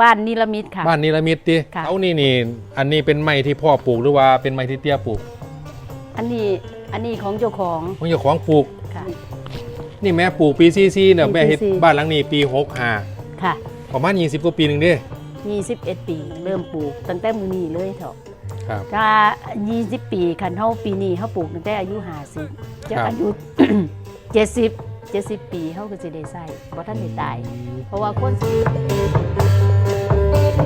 บ้านนิรมิตค่ะ บ้านนิรมิตติค่ะเอานี่นี่อันนี้เป็นไม้ที่พ่อปลูกหรือว่าเป็นไม้ที่เตี้ยปลูกอันนี้อันนี้ของเจ้าของมันเจ้าของปลูก ค่ะ นี่แม่ปลูกปีซีซีเนี่ยปีแม่เฮ็ดซีซีบ้านหลังนี้ปีหกห้าค่ะประมาณ20กว่าปีหนึงเด้21 ปีเริ่มปลูกตั้งแต่มื้อนี้เลยเถอะครับถ้า 20 ปีคันเฮาปีนี้เฮาปลูกตั้งแต่อายุ50จะครับอายุ 70 70 ปีเฮาก็สิได้ใช้บ่ทันได้ตาย เพราะว่าคนสิ สวั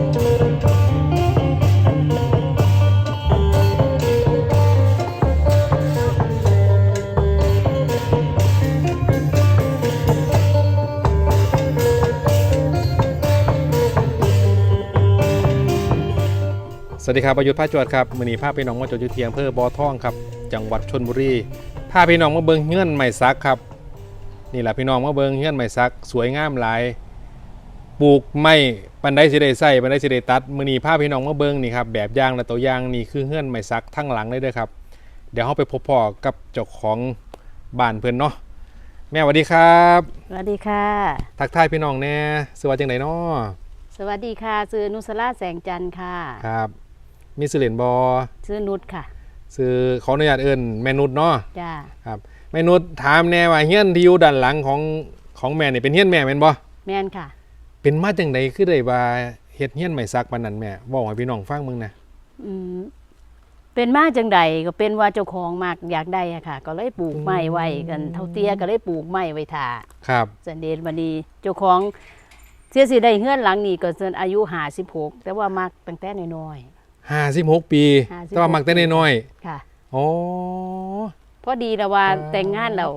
สดีครับประยุทธ์พาจวดครับมือนี้าพี่น้องมาจดยู่ที่อำเภอบ่อท่องครับ จังหวัดชลบุรีพาพี่น้องมาเบิงเฮือนไม้สักครับ นี่แหละพี่น้องมาเบิงเฮือนไม้สัก สวยงามหลาย ปลูกไม้ปันไดสิได้ใส่ปันไดสิได้ตัดมื้อนี้พาพี่น้องมาเบิ่งนี่ครับแบบอย่างและตัวอย่างนี่คือเฮือนไม้สักทั้งหลังเลยเด้อครับ เดี๋ยวเราไปพบพ่อกับเจ้าของบ้านเพิ่นเนาะแม่สวัสดีครับสวัสดีค่ะ ทักทายพี่น้องแน่สวัสดีจังไดเนาะสวัสดีค่ะชื่อนุสราแสงจันทร์ค่ะครับมีสิเล่นบ่ชื่อนุชค่ะซื้อขออนุญาตเอิ้นแม่นุชเนาะจ้าครับแม่นุชถามแน่ว่าเฮียนที่อยู่ด้านหลังของของแม่นี่เป็นเฮียนแม่แม่นบ่แม่นค่ะ เป็นมาจังไดคือได้ว่าเฮ็ดเฮียนไม้สักปานนั้นแม่เว้าให้พี่น้องฟังมึงนะอืมเป็นมาจังใดก็เป็นว่าเจ้าของมากอยากได้อะค่ะ ก็เลยปลูกไม้ไว้กันเท่าเตี้ยก็เลยปลูกไม้ไว้ท่าครับสันเดชบันนี้เจ้าของเสียสิได้เฮือนหลังนี้ก็จนอายุ56แต่ว่ามักตั้งแต่น้อย56 ปี56แต่ว่ามักแต่น้อยๆค่ะๆอ๋อพอดีแล้วว่าอ่าแต่งงานแล้ว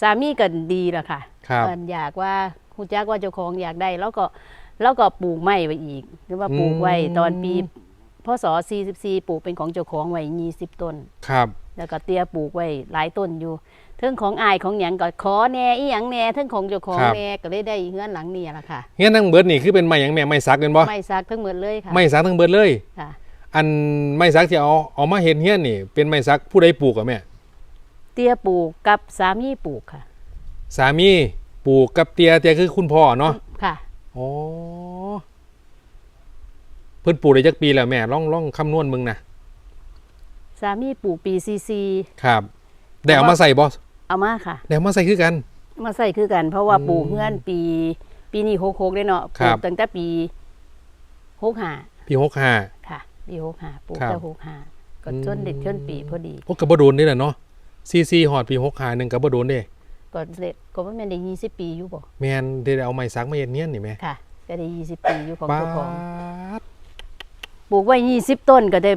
สามีก็ดีแล้วค่ะครับเพิ่นอยากว่า ฮู้จักว่าเจ้าของอยากได้ แล้วก็แล้วก็ปลูกไม้ไว้อีก หรือว่าปลูกไว้ตอนปีพศ44ปลูกเป็นของเจ้าของไว้20ต้น ครับ แล้วก็เตี้ยปลูกไว้หลายต้นอยู่เทิงของอายของหยังก็ขอแหน่อีหยังแหน่เทิงของเจ้าของแหน่ก็เลยได้เฮือนหลังนี้ล่ะค่ะ เฮียนทั้งเบิดนี่คือเป็นไม้หยังแม่ไม้สักแม่นบ่ไม่ซักทั้งหมดเลยค่ะไม้สักทั้งเบิดเลย ค่ะ อันไม้สักที่เอาเอามาเฮ็ดเฮียนนี่ เป็นไม้สักผู้ใดปลูกอะแม่เตี้ยปลูกกับสามีปลูกค่ะ สามี ปลูกกับเตียเตียคือคุณพ่อเนาะค่ะอ๋อเพิ่นปลูกได้จักปีแล้วแม่ลองลองคำนวณมึงนะสามีปลูกปีซีซีครับได้เอามาใส่บ่เอามาค่ะได้เอามาใส่คือกัน มาใส่คือกัน เพราะว่าอืมปลูกเฮือนปี ปีนี้หกหกได้เนาะปครัลูบกตั้งแต่ปีหกห้าปีหกห้าค่ะปีหกห้าปลูกครับแต่หกห้าก็อืมจนเด็ดจนปีพอดีโอ้กระบโดนนี่แหละเนาะซีซีหอดปีหกห้าหนึ่งกระบโดนเด้ ก็เสร็จก็ว่าแม่นได้ยี่สิบปีอยู่บ่แมนได้เอาไม้สักมาเย็นเนียนนี่แม่ค่ะ ก็ได้ยี่สิบปีอยู่ของป้าเจ้าของดปลูกไว้ยี่สิบต้นก็ได้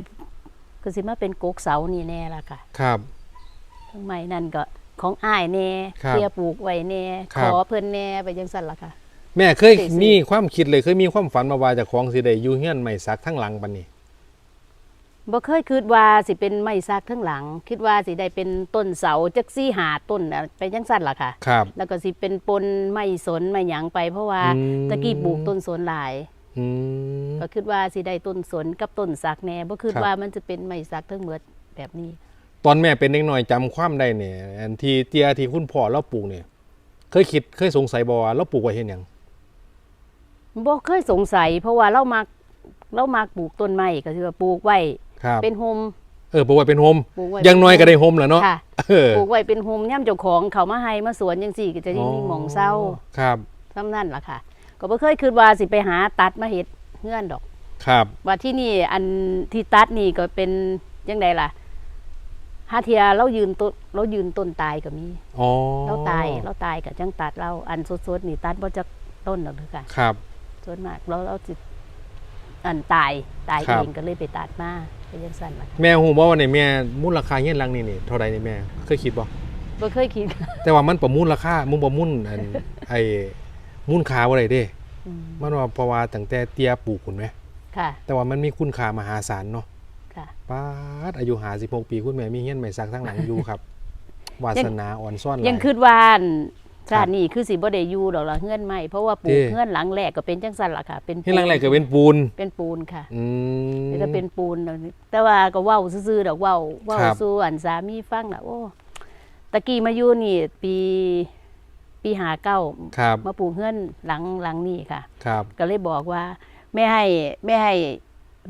ก็สิมาเป็นกกเสานี่แน่ละค่ะครับ ทั้งไม้นั่นก็ของอ้ายแน่ครับเตียปลูกไว้แน่ครัขบ อเพิ่นแน่ไปจังซั่นล่ะค่ะ แม่เคยสี่สิบมีความคิดเลยเคยมีความฝันมาว่าเจะของสิได้อยู่เฮียนไม้สักทั้งหลังปันนี้ บ่เคยคิดว่าสิเป็นไม้ซักทั้งหลัง คิดว่าสิได้เป็นต้นเสาจักซี่หาต้นน่ะไปจังซั่นล่ะค่ะ ครับ แล้วก็สิเป็นปนไม้สนไม้หยังไป เพราะว่าอืม ตะกี้ปลูกต้นสนหลาย อืม ก็คิดว่าสิได้ต้นสนกับต้นสักแน่บ่คิดครับ ว่ามันจะเป็นไม้สักทั้งหมดแบบนี้ ตอนแม่เป็นเด็กน้อยจำความได้เนี่ยอันที่เตียที่คุณพ่อเราปลูกเนี่ย เคยคิดเคยสงสัยบ่ว่าเราปลูกไว้เห็นหยัง บ่เคยสงสัย เพราะว่าเรามักเรามักปลูกต้นไม้ก็คือว่าปลูกไว้ ครับเป็นโฮมเออปลูกไว้เป็นโฮมปลูกไว้อยังน้อยก็ได้โฮมแหล้วเนาะค่ะเออปลูกไว้เป็นโฮมย่ำเจ้าของเขามาให้มาสวนจังซี่ก็จะได้มีหมองเศร้าครับซ้ำนั่นล่ะค่ะ ก็บ่เคยคิดว่าสิไปหาตัดมาเฮ็ดเฮือนดอก ครับ ว่าที่นี่อันที่ตัดนี่ก็เป็นจังไดล่ะหาเทียเรายืนต้นเรายืนต้นตายก็มีอ๋อเราตายเราตายก็จังตัดเราอันสดๆนี่ตัดบ่จักต้นดอกเด้อค่ะครับส่วนมากเราเราสิอันตายตายครัเอบงก็เลยไปตัดมา ไปจังซั่นล่ะค่ะแม่ฮู้บ่ว่าเนี่ยแม่มูลราคาเฮียนหลังนี่นี่เท่าใดนี่แม่เคยคิดบ่บ่เคยคิดแต่ว่ามันประมูลราคามุนประมูลอันไอ้มูลค่าบ่ได้เด้อืมมันว่าเพราะว่าตั้งแต่เตียปลูกคุณไหมค่ะ แต่ว่ามันมีคุณค่ามหาศาลเนาะค่ะป้าดอายุ56ปีคุณแม่มีเฮียนไม้สักทั้งหลังอยู่ครับ วาสนาอ่อนซ่อนหลายยังคิดว่าอันครั ชาบตินี้คือสิบ่ได้อยู่ดอกละเฮือนใหม่เพราะว่าปลูกเด้เฮือนหลังแรกก็เป็นจังซั่นล่ะค่ะเป็นเฮียนหลังแรกก็เป็นปูนเป็นปูนค่ะอืมจะเป็นปูนดอกนี้แต่ว่าก็เว้าซื่อๆดอกเว้าเว้าครับสู่อันสามีฟังน่ะโอ้ตะกี้มาอยู่นี่ปีปีปีหาเก้าครับมาปลูกเฮือนหลังหลังนี้ค่ะครับก็เลยบอกว่าแม่ให้แม่ให้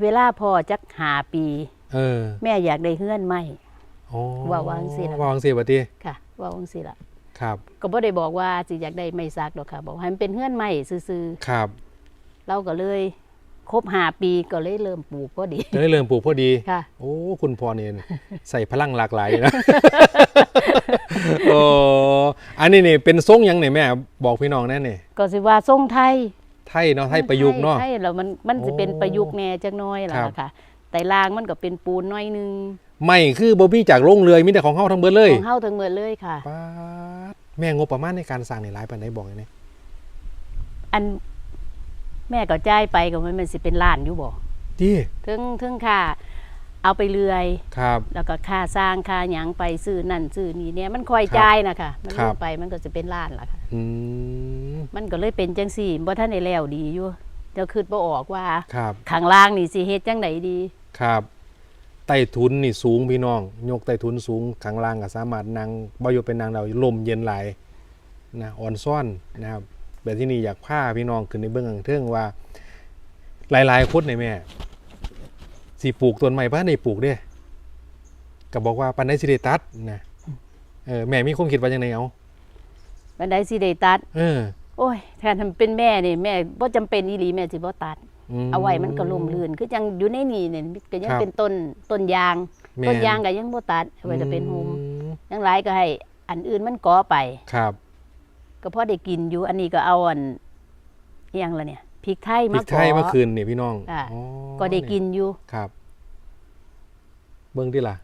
เวลาพอจักหาปี เออ แม่อยากได้เฮือนใหม่โอ้ว่าวางสิล่ะว่าวางสิบัดนี้ค่ะว่าองสิละ ครับก็บ่ได้บอกว่าสิอยากได้ไม่ซักดอกค่ะ บอกให้มันเป็นเฮือนใหม่ซื่อครับๆเราก็เลยครบหาปีก็เลยเริ่มปลูกพอดีจะได้เริ่มปลูกพอดีค่ะ โอ้คุณพ่อเนี่ยใส่พลังหลากหลายนะโอ้อันนี้นี่เป็นทรงหยังนี่แม่ บอกพี่น้องแน่นี่ก็สิว่าทรงไทย ไทยเนาะไทยประยุกต์เนาะไทยแล้วมันมันสิเป็นโอ้ประยุกต์แหน่จักหน้อยล่ะครับค่ะแต่ลางมันก็เป็นปูนน้อยหนึงไม่คือบ่มีจากโรงเรือยมีแต่ของเฮาทั้งเบิดเลยของเฮาทั้งหมดเลยค่ะป๊าด แม่งบประมาณในการสร้างนี่หลายปานใดบอกหน่อยนี่อันแม่ก็จ่ายไปก็มันมันสิเป็นล้านอยู่บ่ดีถึงถึงค่าเอาไปเรือย ครับ แล้วก็ค่าสร้างค่าหยังไปซื้อนั่นซื้อนี่เนี่ยมันคอยจ่ายนะคะมันครัลบงไปมันก็จะเป็นล้านล่ะค่ะอืมมันก็เลยเป็นจังซี่บ่ทันได้แล้วดีอยู่เดี๋ยวคิดบ่ออกว่าครับข้างล่างนี่สิเฮ็ดจังไดดี ครับ ใต้ทุนนี่สูงพี่น้อง ยกใต้ทุนสูงข้างล่างก็สามารถนั่งบ่อยู่เป็นนางเราลมเย็นหลายนะอ่อนซ่อนนะครับแบบที่นี่อยากพาพี่น้องขึ้นในเบื้องข้างเทิงว่า หลายๆคนในแม่สิปลูกต้นไม้บ้านในปลูกเด้ก็บอกว่าปันไดสิได้ตัดนะเออแม่มีความคิดว่าจังไดเอาบันไดสิได้ตัด เออโอ้ยแทนทำเป็นแม่นี่แม่บ่จำเป็นอีหลีแม่สิบ่ตัดม เอาไว้มันก็ล่มลื่นคือจังอยู่ในนี่เนี่ยก็ยังครับเป็นต้นต้นยางแม่ต้นยางก็ยังบ่ตัดเอาไว้จะเป็นโฮมอืมยังหลายก็ให้ อันอื่นมันก่อไปครับ ก็พอได้กินอยู่อันนี้ก็เอาอันอิหยังละเนี่ยพริกไทยพริมากไทยเมื่อคืนนี่พี่น้องอะอ๋อก็ได้กินอยู่ครับ เบิ่งที่ล่ะ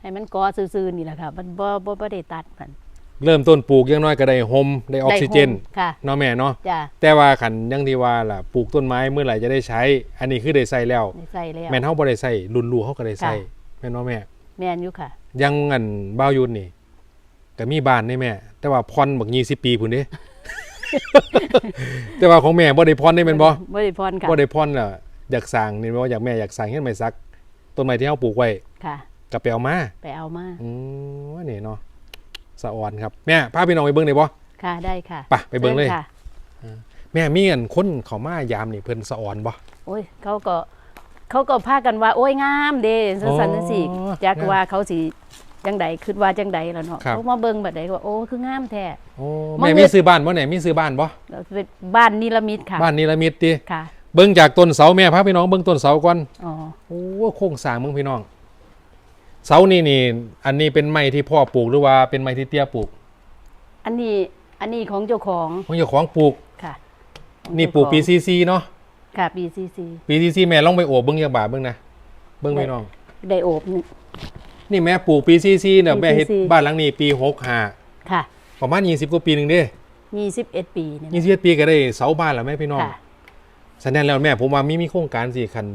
ให้มันก่อซื่อๆนี่แหละค่ะมันบ่บ่บ่ได้ตัดมัน เริ่มต้นปลูกอยังน้อยก็ได้โฮมได้ออกซิเจนได้โฮมค่ะเนาะแม่เนาะจ้ะแต่ว่าขันอยังที่ว่าล่ะปลูกต้นไม้เมื่อไหร่จะได้ใช้ อันนี้คือได้ใส่แล้ว ได้ใส่แล้ว แม่นเฮาบ่ได้ใส่รุ่นลูกเฮาก็ได้ใส่ค่ะ แม่นเนาะแม่ แม่นอยู่ค่ะ ยังอันบ้าวยุนนี่ก็มีบ้านนี่แม่ แต่ว่าพรบัก20ปีพุ่นเด้ แต่ว่าของแม่บ่ได้พรได้แม่นบ่บ่ได้พรค่ะบ่ได้พรล่ะอยากสร้างนี่แม่ว่าอยากแม่อยากสร้างเฮ็ดไม้สักต้นไม้ที่เฮาปลูกไว้ค่ะ ก็ไปเอามา ไปเอามา อืมนี่เนาะ สะออนครับแม่พาพี่น้องไปเบิ่งได้บ่ค่ะได้ค่ะไปไปเบิ่งเลยชิญค่ะแม่มีอันคนเขามายามนี่เพิ่นสะออนบ่โอ้ยเขาก็เขาก็พากันว่าโอ้ยงามเด้สันสันจังซี่อ๋อจักว่าเขาสิจังใดคิดว่าจังใดล่ะเนาะครับเขามาเบิ่งบัดใดก็ว่าโอ้คืองามแท้โอ้มันแม่เงิมีนซื้อบ้านบ่ไหนมีซื้อบ้านบ่แล้วเป็นบ้านนิรมิตค่ะ บ้านนิรมิตติค่ะ เบิ่งจากต้นเสาแม่พาพี่น้องเบิ่งต้นเสาก่อนอ๋อโอ้โครงสร้างเบิ่งพี่น้อง เสานี่นี่ อันนี้เป็นไม้ที่พ่อปลูกหรือว่าเป็นไม้ที่เตี้ยปลูก อันนี้อันนี้ของเจ้าของของเจ้าของปลูกค่ะของนี่ปลูกเจ้าของ PCC เนาะค่ะ BCC PCC แม่ลองไปโอบเบิ่งจักบาทเบิ่งนะเบิ่งพี่น้อง ได้โอบนี่นี่แม่ปลูก PCC เนี่ยแม่เฮ็ด PCC บ้านหลังนี้ปี65ค่ะประมาณ20กว่าปีหนึงเด้21ปีเนี่ยยี่สิบปีก็ได้เสาบ้านแล้วแม่พี่น้องค่ะ ฉะนั้นแล้วแม่ผมว่ามีมีโครงการสิคัน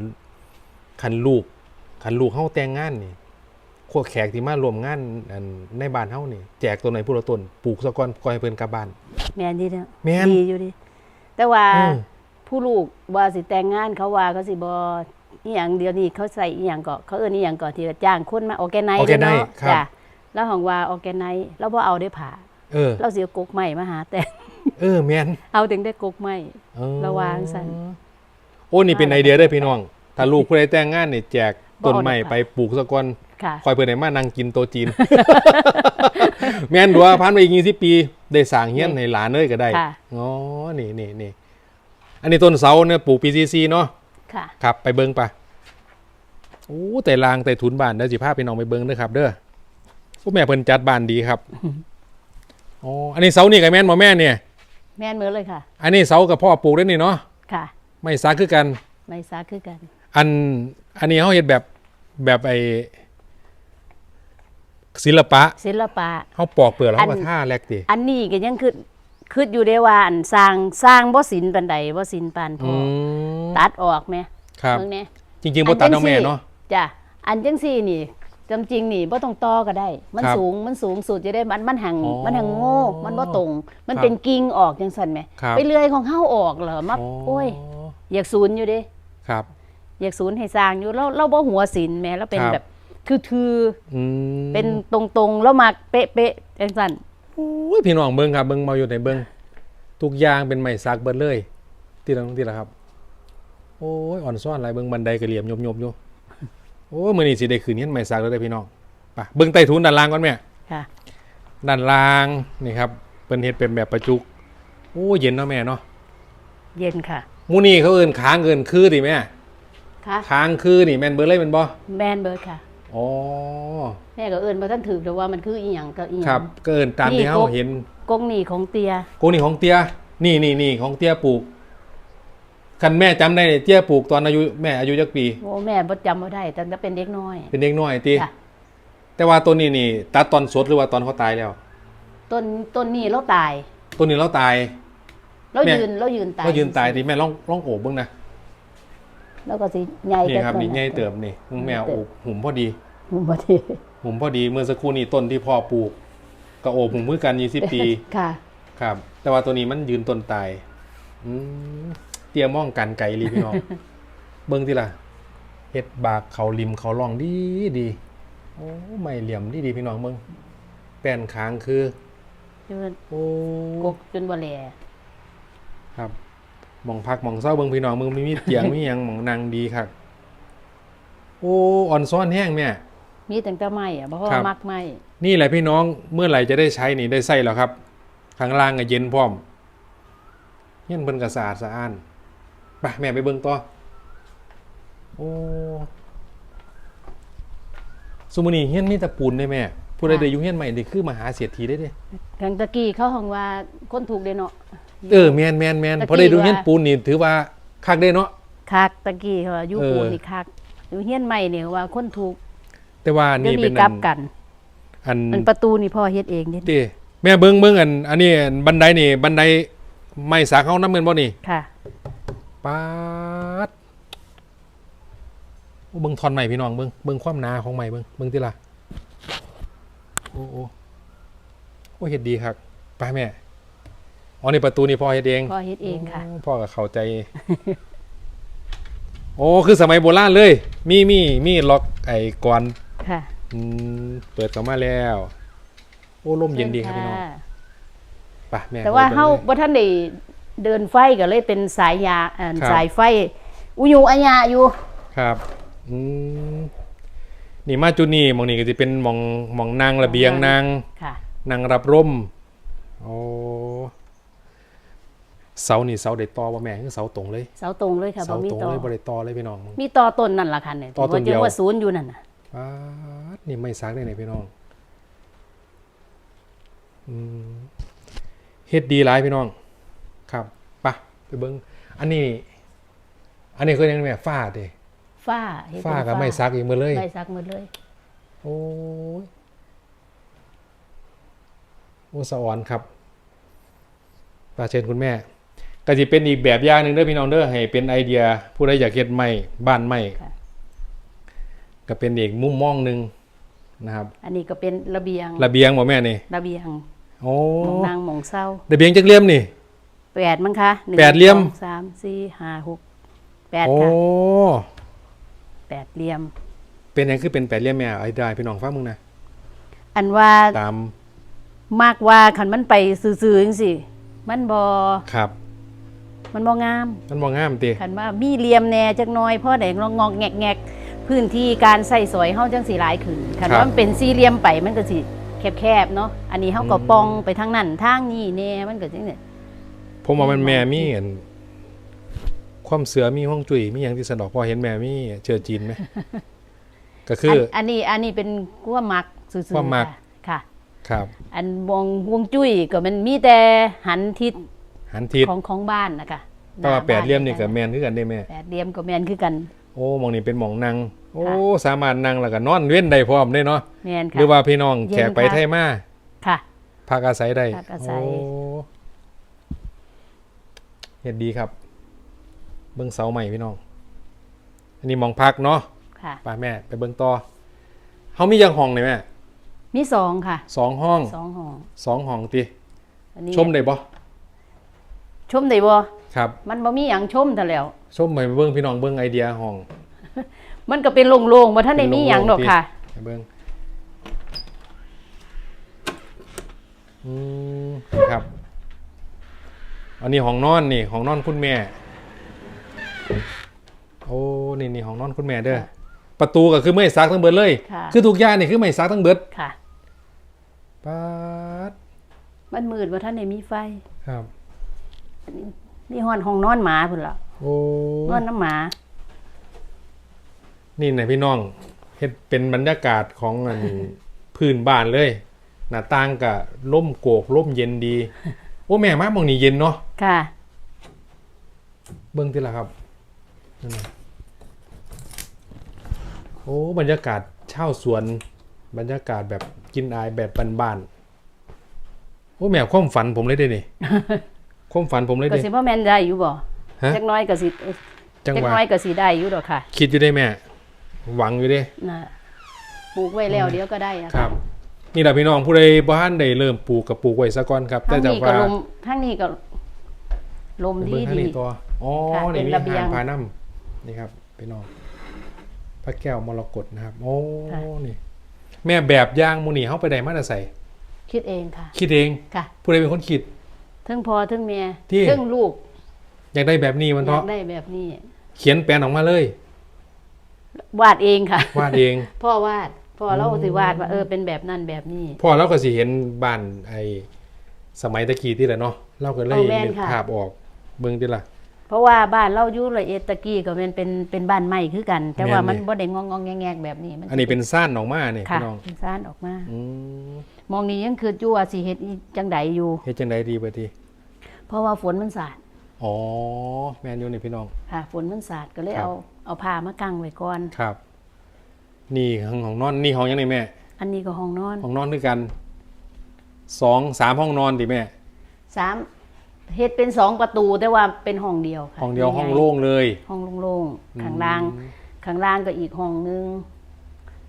คันลูกคันลูกเฮาแต่งงานนี่พ วกแขกที่มารวมงานอันในบ้านเฮานี่แจกตัวไหนผู้ละต้นปลูกซะก่อนก่อนให้เพิ่นกลับบ้านแม่นดีเนาะแม่นดีอยู่ดิแต่ว่าอืมผู้ลูกว่าสิแต่งงานเขาว่าเขาสิบ่อีหยังเดี๋ยวนี้เขาใส่อีหยังก็เขาเอิ้นอีหยังก็ที่ว่าจ้างคนมาออแกไนซ์ organize เนาะครับจ้ะแล้วของว่าออแกไนซ์แล้วบ่เอาได้ผ่าเออเราเสียกกใหม่มาหาแต่เออแม่นเอาถึงได้กกใหม่เออระวังสั่นโอ้นี่เป็นไอเดียเด้อพี่น้องถ้าลูกผู้ใดแต่งงานนี่แจกต้นไม้บ่เอาเด้อค่ะไปปลูกซะก่อน ค่ะคอยเพิ่นให้มานั่งกินโตะจีน แม่นดัวผ่านไปอีก20ปี ได้สร้างเฮียนให้หลานเอ้ยก็ได้ค่ะอ๋อนี่นี่นี่อันนี้ต้นเสาเนี่ยปลูก PCC เนาะค่ะครับ ไปเบิ้งปะโอ้แต่ลางแต่ทุนบ้านเด้อสิพาพี่น้องไปเบิ้งเด้อครับ เด้อพวกแม่เพิ่นจัดบ้านดีครับอ๋ออันนี้เสานี่กับแม่นบ่แม่เนี่ย แม่นมือเลยค่ะ อันนี้เสากับพ่อปลูกได้นี่เนาะค่ะ ไม่ซักคือกัน ไม่ซาคือกัน อันอันนี้เขาเฮ็ดแบบแบบไอ ศิลปะศิลปะ เขาปอกเปลือกแล้วอัเขานก็ท่าแลกติอันนี้ก็ยังคือคืออยู่ได้ว่าอันสร้างสร้างบ่ศิลปานใดบ่ศิลปานพอือมตัดออกแหมครับเบิ่งแหน่จริงๆบ่ตัดเอาแม่เนาะ จ้ะอันจังซี่นี่จำจริงนี่บ่ต้องต่อก็ได้ มันครับสูงมันสูงสุดจะได้มันมันหังอ๋อมันหังโง่มันบ่ตรง มันครับเป็นกิ่งออกจังซั่นแหมครับ ไปเลื่อยของเฮาออกเหรอมาโอ้ย อยากศูนย์อยู่เด้ ครับ อยากศูนย์ให้สร้างอยู่แล้วเราบ่หัวศิลป์แหม่แล้วเป็นครับ แบบ คือถืออืมเป็นตรงๆแล้วมาเป๊ะๆจังซั่นโอ้ยพี่น้องเบิ่งครับเบิ่งมาอยู่ในเบิ่งทุกอย่างเป็นไม้สักเบิดเลยที่ละที่ละครับ โอ้ยอ่อนซ่อนหลายเบิ่งบันไดกระเหลี่ยมยบๆอยู่โอ้ยมื้อนี้สิได้คืนเฮ็ดไม้สักแล้วเด้อพี่น้องไปเบิ่งใต้ทุนด้านล่างก่อนแม่ค่ะด้านล่างนี่ครับเพิ่นเฮ็ดเป็นแบบประจุกโอ้เย็นเนาะแม่เนาะเย็นค่ะหมู่นี้เขาเอิ้นค้างเอิ้นคือดิแม่ค่ะค้างคือนี่แม่นเบิดเลยแม่นบ่แมนเบิร์ดค่ะ อ๋อแม่ก็เอิ้นมาท่านถือแต่ว่ามันคืออีหยังก็อีหยัครับก็เอิ้นตามที่เฮาเห็นกงหนีของเตียโกนี่ของเตี้ย นี่นี่นี่ของเตี้ยปลูก คันแม่จำได้เนี่ยเตี้ยปลูกตอนอายุแม่อายุจักปี โอ้แม่บ่จำบ่ได้แต่ก็เป็นเด็กน้อย เป็นเด็กน้อยติค่ะแต่ว่าต้นนี้นี่ตัดตอนสดหรือว่าตอนเขาตายแล้ว ต้นต้นนี้เราตาย ต้นนี้เราตาย เราแม่ ยืนเรายืนตายเขายืนตายดิแม่ลองลองโอบเบ้างนะ แล้วก็สิใหญ่นี่ครับแต่นี่ใหญ่เติมนี่แม่โอบหุ่มพอดีหุ่มบ่ดีหุ่มพอดีเมื่อสักครู่นี้ต้นที่พ่อปลูกก็โอบหุ่มมือกันยี่สิบปีค่ะ ครับ แต่ว่าตัวนี้มันยืนต้นตายอืมเตรียมมองกันไกลลีพี่น้องเบิ้งที่ล่ะเฮ็ดบากเขาริมเขาล่องดีดีโอ้ไม่เหลี่ยมดีดีพี่น้องเบิ้งแป้นค้างคือจนโอ้กกจนบ่แลครับห มองพักหมองเศร้าเบิ้งพี่น้องมึงไม่มีเตียงมีหยังหมองนางดีครับโอ้อ่อนซ้อนแห้งแม่ มีตั้งแต่ไม้อะเพราะครัว่าบมักไม้นี่แหละพี่น้องเมื่อไหร่จะได้ใช้นี่ได้ใส่แล้วครับข้างล่างก็เย็นพร้อมเย็นเพิ่นก็สะอาดสะอ้านไปแม่ไปเบิ่งต่อโอ้สุมื้อนี้เฮียนมีแต่ปูนได้แม่ ผู้ใดได้อยู่เฮียนใหม่นี่คือมหาเศรษฐีได้เด้ ทางตะกี้เขาห้องว่าคนถูกเด้เนาะ เออแม่นแม่นแม่นตะกี้ พอได้ดูเฮียนว่าปูนนี่ถือว่าคักได้เนาะ คักตะกี้เขาว่าอยู่เออ ปูนนี่คักอยู่เฮียนใหม่นี่ว่าคนถูกแต่ว่าเดี๋ยนี่วเป็นี้นกอัลันบกันอันอันประตูนี่พ่อเฮ็ดเองเด้ติแม่เบิ่งเบิ่งอัน อันนี้อันบันไดนี่บันไดไม้สักเฮานำแม่นบ่นี่ค่ะ ปาดโอ้เบิ่งทอนใหม่พี่น้องเบิ่งเบิ่งความหนาของใหม่เบิ่งเบิ่งติล่ะโอ้โอ้โอ้เฮ็ดดีครับไปแม่ อ๋อนี่ประตูนี่พ่อเฮ็ดเองพ่อเฮ็ดเองค่ะโพ่อก็เข้าใจ โอ้คือสมัยโบราณเลย มีมีมีล็อกไอ้ก่อนค่ะอืมเปิดเข้ามาแล้ว โอ้ลมเย็นดีครับพี่น้องค่ะไปแม่แต่ว่าบิ่งเฮาลยบ่ทันได้เดินไฟก็เลยเป็นสายยาเอ่อครับสายไฟ อุยุอัญญาอยู่ ครับอืมนี่มาจุดนี้หมองนี่ก็จะเป็นหมองหมองนางระเบียงนางค่ะนางรับร่มโอ้ เสานี่เสาเด็ดตอบ่แม่คือเสาตรงเลย เสาตรงเลยค่ะเสาบ่มีตรงต่อเลยบ่ได้ตอเลยพี่น้อง มีต่อต้นนั่นล่ะค่ะเนี่ยต่อต้นเดียว ว่าศูนย์อยู่นั่นน่ะป๊าดนี่ไม่ซักได้ไหนพี่น้องอืมเฮ็ดดีหลายพี่น้อง ครับไปะไปเบิ่งอันนี้ อันนี้คือยังไงแม่ฟ้าเด้ฟ้าเฮ็ดเป็นฟ้าก็ไม่ซักอีกหมือเลย ไม่ซักหมดเลย โอ้ยโอ้สะอ่อนครับปาเชิญคุณแม่ ก็จะเป็นอีกแบบอย่างหนึ่งเด้อพี่น้องเด้อให้เป็นไอเดีย ผู้ใดอยากเฮ็ดใหม่บ้านใหม่ค่ะก็เป็นอีกมุมมองหนึ่งนะครับ อันนี้ก็เป็นระเบียงระเบียงบ่แม่นี่ระเบียงโอ้หมองนางหมองเศร้าระเบียงจักเหลี่ยมนี่แปดมั้งคะนึ่งแปดเหลี่ยมสองสามสี่ห้าหกแปดโอ้ค่ะแปดเหลี่ยม เป็นหยังคือเป็นแปดเหลี่ยมแม่ไอ้ได้พี่น้องฟังมึงนะอันว่าตามมากว่าคันมันไปซื่อๆจังซี่มันบ่ครับ มันบ่งาม มันบ่งามติคันว่ามีเหลี่ยมแหน่จักหน่อยพ่อได้งอกงอกแงกแงกพื้นที่การใส่สอยเฮาจังสิหลายขึ้นคันว่ามันเป็นสี่เหลี่ยมไปมันก็สิแคบๆเนาะอันนี้เฮาก็ปองไปทางนั้นทางนี้แน่มันก็จังซี่ผมว่ามันแม่มีอันความเสือมีห้องจุ้ยมีหยังที่สะดอกพอเห็นแม่มีเชื้อจีนไหมก็คือนอันนี้อันนี้เป็นความมักซื่อๆความมักค่ะค่ะ ครับ อันวงฮวงจุ้ยก็มันมีแต่หันทิศหันทิศของของบ้านนะคะ แต่ว่าหแปดเหลี่ยมนี่ก็บ้าแม่นคือกันได้แม่แปดเหลี่ยมก็แม่นคือกัน โอ้หมองนี่เป็นหมองนั่งโอ้ค่ะสามารถนั่งแล้วก็นอนเว้นได้พร้อมได้เนาะแม่นหค่ะรือว่าพี่น้องเย็นแขกไปค่ะไทยมาค่ะพักอาศัยได้พักอาศัยโเฮ็ดดีครับเบิ่งเสาใหม่พี่น้อง อันนี้หมองพักเนาะค่ะไปแม่ ไปเบิ่งต่อเฮามียังห้องเลยแม่มีสองค่ะสองห้องสองห้องสองห้องติอันนี้ชมได้บ่ชมได้บ่ ครับมันบ่มีหยังชมแต่แล้วชมไปเบิ่งพี่น้องเบิ่งไอเดียห้องมันก็เป็นโล่งๆบ่ทันได้มีหยังดอกค่ะไปเบิ่งอือืมครับ อันนี้ห้องนอนนี่ห้องนอนคุณแม่ โอ้นี่นี่ห้องนอนคุณแม่เด้อค่ะประตูก็คือไม่ซักทั้งเบิดเลย ค่ะ คือทุกอย่างนี่คือไม่ซักทั้งเบิดค่ะป๊าดมันมืดว่าท่านได้มีไฟครับ นี่ห้อนห้องนอนหมาพุ่นละโอ้นอนน้ำหมา นี่นะพี่น้องเฮ็ดเป็นบรรยากาศของอัน พื้นบ้านเลย หน้าต่างก็ล่มโกกล่มเย็นดี โอ้แม่มากมองนี่เย็นเนาะค่ะ เบิ้งที่ละครับนั่นน่ะโอ้บรรยากาศเช่าสวน บรรยากาศแบบกินอายแบบบ้านๆโอ้แม่ความฝันผมเลยเด้นี่ ความฝันผมเลยก็เด้ สิบ่แม่นได้อยู่บ่ฮะ จักหน้อยก็สิเอ้ยจังจักหวะหน้อยก็สิได้อยู่ดอกค่ะคิดอยู่ได้แม่ หวังอยู่เด้น่ะปลูกไว้แล้วเดี๋ยวก็ได้อะครับ นี่แหละพี่น้องผู้ใดบ้านได้เริ่มปลูกกับปลูกไว้ซะก่อนครับทั้งจะนี้ก็ว่าลมทั้งนี้ก็ลมไปดีเบิ่งทางดี นี้ตัวอ๋อค่ะนี่เป็นมีระเบียหางงพาน้ำนี่ครับพี่น้องพระแก้วมรกตนะครับ โอ้ค่ะ นี่ แม่แบบย่างมูนี่เขาไปได้มาแต่ใส่คิดเองค่ะ คิดเอง ค่ะ ผู้ใดเป็นคนคิด ทั้งพ่อทั้งแม่ที่ ทั้งลูกอยากได้แบบนี้มันอเถาะยากได้แบบนี้ เขียนแปลนออกมาเลยวาดเองค่ะ วาดเอง พ่อวาดพ่อเราสิวาดว่าเออเป็นแบบนั้นแบบนี้พอเราก็สิเห็นบ้านไอ้สมัยตะกี้ที่แหละเนาะเราก็เลยเอาแม่นนึกค่ะ ภาพออกเบิ่งที่ละ เพราะว่าบ้านเราอยู่ละเอียดตะกี้ก็เป็นเป็นเป็นบ้านใหม่คือกัน แต่ว่าแม่มันนเลยบ่ได้งองงๆแงกๆแบบนี้มัอันนี้เป็นซ่านออกมาเนี่ยค่ะพี่น้องเป็นซ่านออกมาอืมมองนี้ยังคือจู่ว่าสิเฮ็ดอีจังใดอยู่เฮ็ดจังไดดีเบ่ทีเพราะว่าฝนมันสาดอ๋อแม่นอยู่นี่พี่น้องค่ะฝนมันสาดก็เลยครับเอาเอาผ้ามากั้งไว้ก่อนครับ นี่ห้องของนอนนี่ห้องยังไงแม่ อันนี้ก็ห้องนอนห้องนอนด้วยกันสองสามห้องนอนดิแม่สาม เฮ็ดเป็นสองประตูแต่ว่าเป็นห้องเดียวค่ะห้องเดียวใหญ่ๆห้องโล่งเลย ห้องโล่งอืมๆข้างล่างข้างล่างก็อีกห้องนึง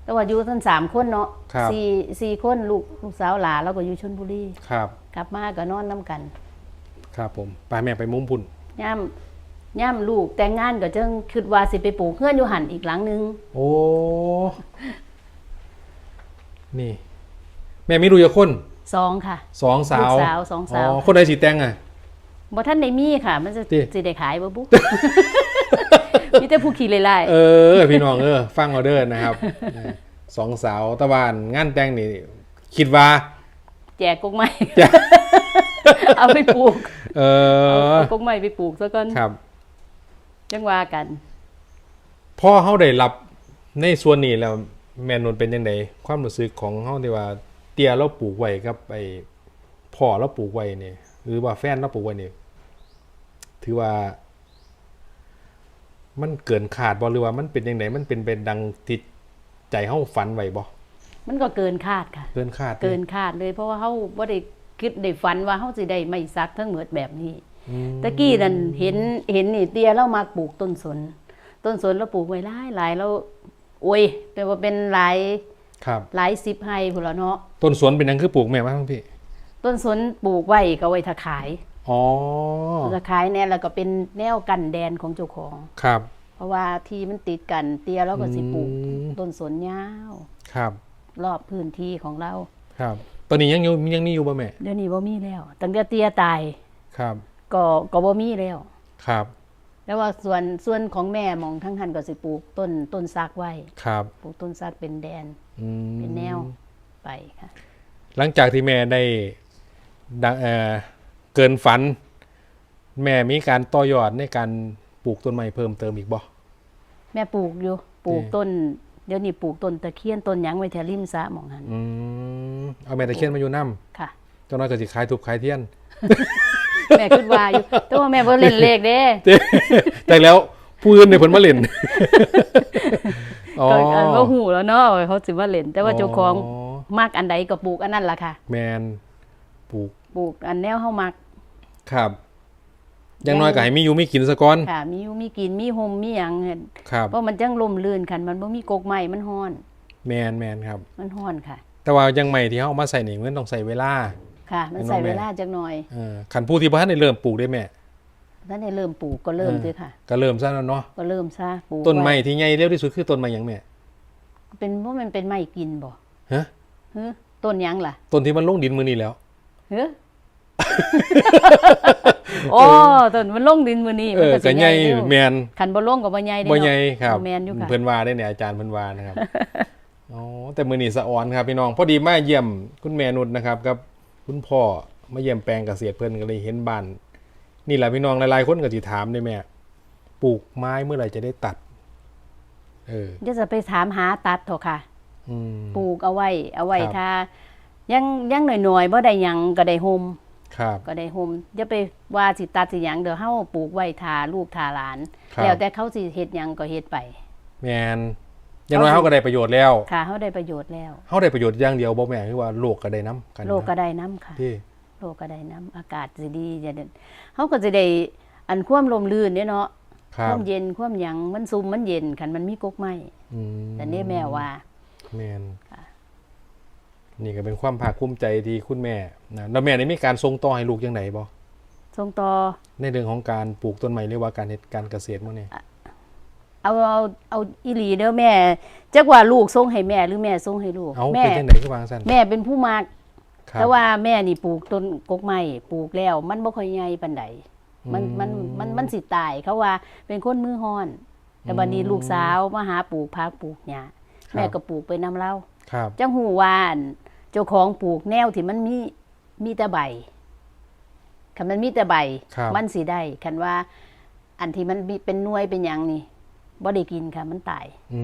แต่ว่าอยู่ทั้งสามคนเนาะครับสี่สี่คนลูกลูกสาวหลานแล้วก็อยู่ชลบุรีครับ กลับมาก็นอนน้กันครับผมไปแม่ไปมุมพุ่นย่ำย่ำลูกแต่งงานก็จังคิดว่าสิไปปลูกเพื่อนอยู่หันอีกหลังนึง โอ้นี่ แม่มีลูกกี่คนสองค่ะสองสาวลูกสาวสองสาวอ๋อคนใดสีแตงอะ บ่ท่านได้มีค่ะ มันจะติ สิได้ขายบ่บุ๊ มีแต่ผู้ขี่ไล่เออ พี่น้องเออ ฟังออเดอร์นะครับเออสองสาวตะวันงานแต่งนี่คิดว่า ๆแจกกกไม้ เอาไปปลูกเอเอาอเอากกไม้ไปปลูกซะก่อนครับ จังว่ากัน พ่อเขาได้รับในส่วนนี้แล้วแม่นนเป็นยังไงความรู้สึกของเขาที่ว่า เตียเราปลูกไว้กับไอ้พ่อเราปลูกไว้เนี่ย หรือว่าแฟนเราปลูกไว้เนี่ยถือว่า มันเกินขาดบ่หรือว่ามันเป็นยังไงมันเป็นเป็นดังติดใจเฮาฝันไว้บ่มันก็เกินคาดค่ะ เกินขาดเกินคาดเลย เพราะว่าเฮาบ่ได้คิดได้ฝันว่าเฮาสิได้ไม่ซักทั้งหมดแบบนี้อืมตะกี้นั่นเห็นเห็นนี่เตียเรามาปลูกต้นสน ต้นสนเราปลูกไว้หลายหลายแล้วโอ้ยแต่ว่าเป็นหลายครับหลายสิบไร่พุ่นแล้วเนาะต้นสวนเป็นหยังคือปลูกแม่มาทั้งพี่ ต้นสนปลูกไว้ก็ไว้ถ้าขายอ๋อถ้าขายแน่แล้วก็เป็นแนวกันแดนของเจ้าของ ครับ เพราะว่าที่มันติดกันเตียเราก็สิปลูกอืมต้นสนยาว ครับ รอบพื้นที่ของเรา ครับ ตอนนี้ยังอยู่ยังมีอยู่ป่ะแม่ เดี๋ยวนี้บ่มีแล้ว ตั้งแต่เตียตาย ครับ ก็ก็บ่มีแล้ว ครับแต่ว่าส่วนส่วนของแม่หมองทั้งหันก็สิปลูกต้นต้นซักไว้ครับปลูกต้นซักเป็นแดนอืมเป็นแนวไปค่ะ หลังจากที่แม่ได้ดัง เอ่อเกินฝัน แม่มีการต่อยอดในการปลูกต้นไม้เพิ่มเติมอีกบ่แม่ปลูกอยู่ปลูกเอ่อต้น เดี๋ยวนี้ปลูกต้นตะเคียนต้นหยังไว้แถวริมสระหมองหันอืมเอาแม่ตะเคียนมาอยู่น้ค่ะำเจ้าน้อยก็สิขายทุบขายเทียน แม่คิดว่าอยู่แต่ว่าแม่บ่เล่นเลขเด้แต่แล้วผู้อื่นในผลมาเล่นอ๋อก็อันว่าหูแล้วเนาะว่าเขาสิว่าเล่นแต่ว่าเจ้าของอ๋อมักอันใดก็ปลูกอันนั้นล่ะค่ะ แมนปลูก ปลูกอันแนวเฮามัก ครับอยังน้อยก็ให้มีอยู่มีกินซะก่อน ค่ะ มีอยู่มีกินมีห่มมีหยังเห็นครับ เพราะมันจังลมลื่นคันมันบ่มีกกไม้มันฮ้อน แมนแมนครับ มันฮ้อนค่ะ แต่ว่ายังใหม่ที่เขาเอามาใส่นี่มันต้องใส่เวลา ค่ะ มันเห็นบ่ใส่แม่เวลาจักหน่อยเออขันผู้ที่บ้านได้เริ่มปลูกได้แม่ถ้าได้เริ่มปลูกก็เริ่มเลยค่ะ ก็เริ่มซะแล้วเนาะ ก็เริ่มซะปลูกต้นไม้ว้ที่ใหญ่เร็วที่สุดคือต้นไม้หยังแม่ เป็นว่ามันเป็นไม้กินบ่ ฮะฮึต้นหยังล่ะ ต้นที่มันลงดินมือนี่แล้ว เฮ้อโอ้ต้นมันลงดินมื้อนี้เออก็ก็สิใหญ่เร็วแมนคันบ่ลงก็บ่ใหญ่เด้บ่เนาะใหญ่ครับบ่แม่นอยู่ค่ะเพิ่นว่าได้เนี่ยอาจารย์เพิ่นว่านะครับอ๋อแต่มื้อนี้สะออนครับพี่น้องพอดีมาเยี่ยมคุณแม่นุชนะครับกับคุณพ่อมาเยี่ยมแปลงเกษตรเพิ่นก็เลยเห็นบ้านนี่แหละพี่น้องหลายๆคนก็สิถามได้แม่ปลูกไม้เมื่อไหร่จะได้ตัด เออจะจะไปถามหาตัดเถอะค่ะอืมปลูกเอาไว้ เอาไว้ครับถ้า ยังยังหน่อยๆบ่ได้หยังก็ได้โฮมครับ ก็ได้โฮมอย่าไปว่าสิตัดสิหยังเดี๋ยวเฮาปลูกไว้ทาลูกทาหลาน ครับ แล้วแต่เขาสิเฮ็ดหยังก็เฮ็ดไป แมนอย่างน้อยเอาสิเฮาก็ได้ประโยชน์แล้วค่ะเฮาได้ประโยชน์แล้วเฮาได้ประโยชน์อย่างเดียวบ่แม่คือว่าโลกก็ได้น้ำกันโลกก็ได้น้ำค่ะ ที่ โลกก็ได้น้ำอากาศสิดีจะเด่นเฮาก็สิได้อันความลมลื่นเนี่ยเนาะครัคบวามเย็นความหยังมันซุ่มมันเย็นคันมันมีกกไม้อืมแต่นี่แม่ว่า แมนค่ะ นี่ก็เป็นความภาคภูมิใจที่คุณแม่นะแล้วแม่ได้มีการส่งต่อให้ลูกจังไดบ่ส่งต่อในเรื่องของการปลูกต้นไม้หรือว่าการเฮ็ดการเกษตรมื้อนี้เอาเอาเอาอีหลีเด้อแม่จักว่าลูกส่งให้แม่หรือแม่ส่งให้ลูก เอาแม่เป็นจังไดคือวางซั่นแม่เป็นผู้มากครับแต่ว่าแม่นี่ปลูกต้นกกไม้ปลูกแล้ว มันบ่ค่อยใหญ่ปานใดมันมันมันมันสิตายเขาว่าเป็นคนมือฮ้อน แต่บัดนี้ลูกสาวมาหาปลูกพักปลูกหญ้าแม่ก็ปลูกไปนํเล่าครับจังหูว่าอั่น เจ้าของปลูกแนวที่มันมีมีแต่ใบคันมันมีแต่ใบครับมันสิได้คันว่า อันที่มันมีเป็นหน่วยเป็นหยังนี่บ่ได้กินค่ะ มันตายอื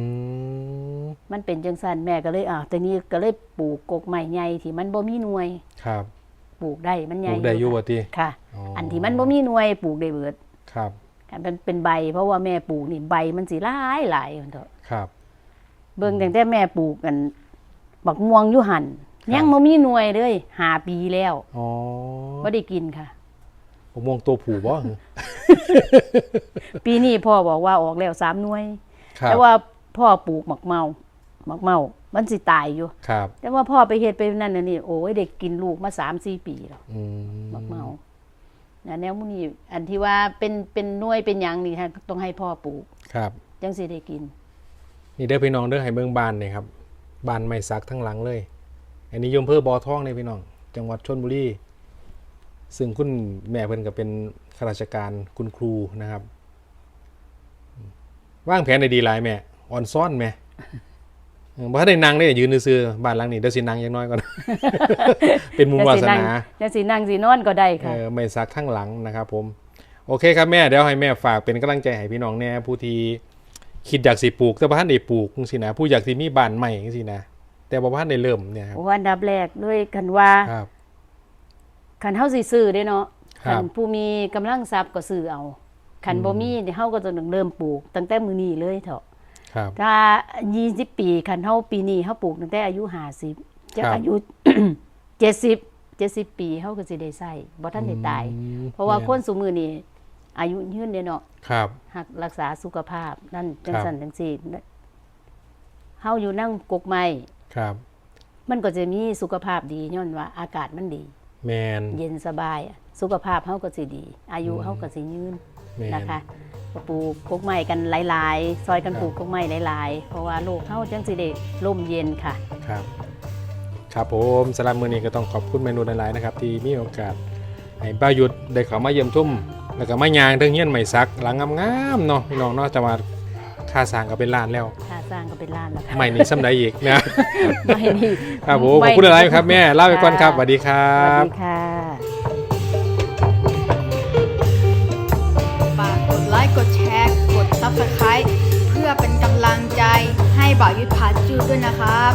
มมันเป็นจังซั่นแม่ก็เลยอ้าวแต่นี้ก็เลยปลูกกกไม้ใหญ่ที่มันบ่มีหน่วย ครับ ปลูกได้มันใหปญ่ลูกได้อยู่บ่ติค่ะ อันที่มันบ่มีหน่วยปลูกได้เบิด ครับคันมันเป็นใบ เพราะว่าแม่ปลูกนี่ใบมันสิหลายหลายมันเถอะครับ เบิ่งตั้งแต่แม่ปลูกกันบักม่วงอยู่หั่น ยังบ่มีหน่วยเลยห้าปีแล้วอ๋อบ่ได้กินค่ะผมมองตัวผูบ่ปีนี้พ่อบอกว่าออกแล้วสามหน่วยครับแต่ว่าพ่อปลูกหมักเมาหมักเมามันสิตายอยู่ครับแต่ว่าพ่อไปเฮ็ดไปนั่นน่ะนี่โอ้ยเด็กกินลูกมาสามสี่ปีแล้วอืมหมักเมานะแนวมื้อนี้อันที่ว่าเป็นเป็นหน่วยเป็นหยังนี่ฮะต้องให้พ่อปลูกครับจังสิได้กิน นี่เด้อพี่น้องเด้อให้เบิ่งบ้านนี่ครับบ้านไม้สักทั้งหลังเลย อันนี้อยมเภอบ่อทองเลยพี่น้อง จังหวัดชลบุรีซึ่งคุณแม่เพิ่นก็เป็นข้าราชการคุณครูนะครับวางแผนได้ดีหลายแม่อ่อนซ่อนแม่เออบ่ทันได้นั่งได้ยืนซื่อๆบ้านหลังนี้เดี๋ยวสินั่งอย่างน้อยก่อน เป็นมุมวาสนาจังสินั่งสินอนก็ได้เอค่ะอไม่ซักข้างหลังนะครับผม โอเคครับแม่เดี๋ยวให้แม่ฝากเป็นกำลังใจให้พี่น้องแน่ผู้ที่คิดอยากสิปลูกแต่ว่าท่านได้ปลูกจังซี่นะผู้อยากสิมีบ้านใหม่จังซี่นะ แต่ว่าท่านได้เริ่มเนี่ยครับวันดับแรกด้วยกันว่าครับคันเฮาสิซื้อเด้เนาะครับคันผู้มีกำลังทรัพย์ก็ซื้อเอาคันบ่มีเดี๋ยวเฮาก็จะต้องเริ่มปลูก ตั้งแต่มื้อนี้เลยเถอะ ครับ ถ้า 20 ปีคันเฮาปีนี้เฮาปลูกตั้งแต่อายุ 50จะครับ อายุ 70 70 ปีเฮาก็สิได้ใช้บ่ทันได้ตาย อืมเพราะว่าคนซุมื้อนี้อายุยืนเด้เนาะครับ หักรักษาสุขภาพนั่นจังครับซั่นจังซี่เฮาอยู่นั่งกกไม้ ครับ มันก็จะมีสุขภาพดีย้อนว่าอากาศมันดี แมนเย็นสบาย สุขภาพเฮาก็สิดี อายุเฮาก็สิยืนแมน นะคะก็ปลูกกกไม้กันหลายๆ ซอยกันครับ ปลูกกกไม้หลายๆ เพราะว่าโลกเฮาจังสิได้ร่มเย็นค่ะ ครับ ครับผมสำหรับมื้อนี้ก็ต้องขอบคุณเมนูหลายๆนะครับ ที่มีโอกาสให้ป้ายุทธได้เข้ามาเยี่ยมชมแล้วก็มายางเทิงเฮียนใหม่ซักหลังงามๆเนาะพี่น้องเนาะแต่ว่า ค่าสร้างก็เป็นล้านแล้วค่าสร้างก็เป็นล้านแล้วค่ะ ใหม่นี่ซ้ำใดอีกนะ ไม่นี่ครับผมขอบคุณหลายๆครับแม่เล่าไปก่อนครับสวัสดีครัสวัสบ ดีค่ะ ฝากกดไลค์ กดแชร์ กด Subscribe เพื่อเป็นกำลังใจให้บ่าวยุทธพาจูด้วยนะครับ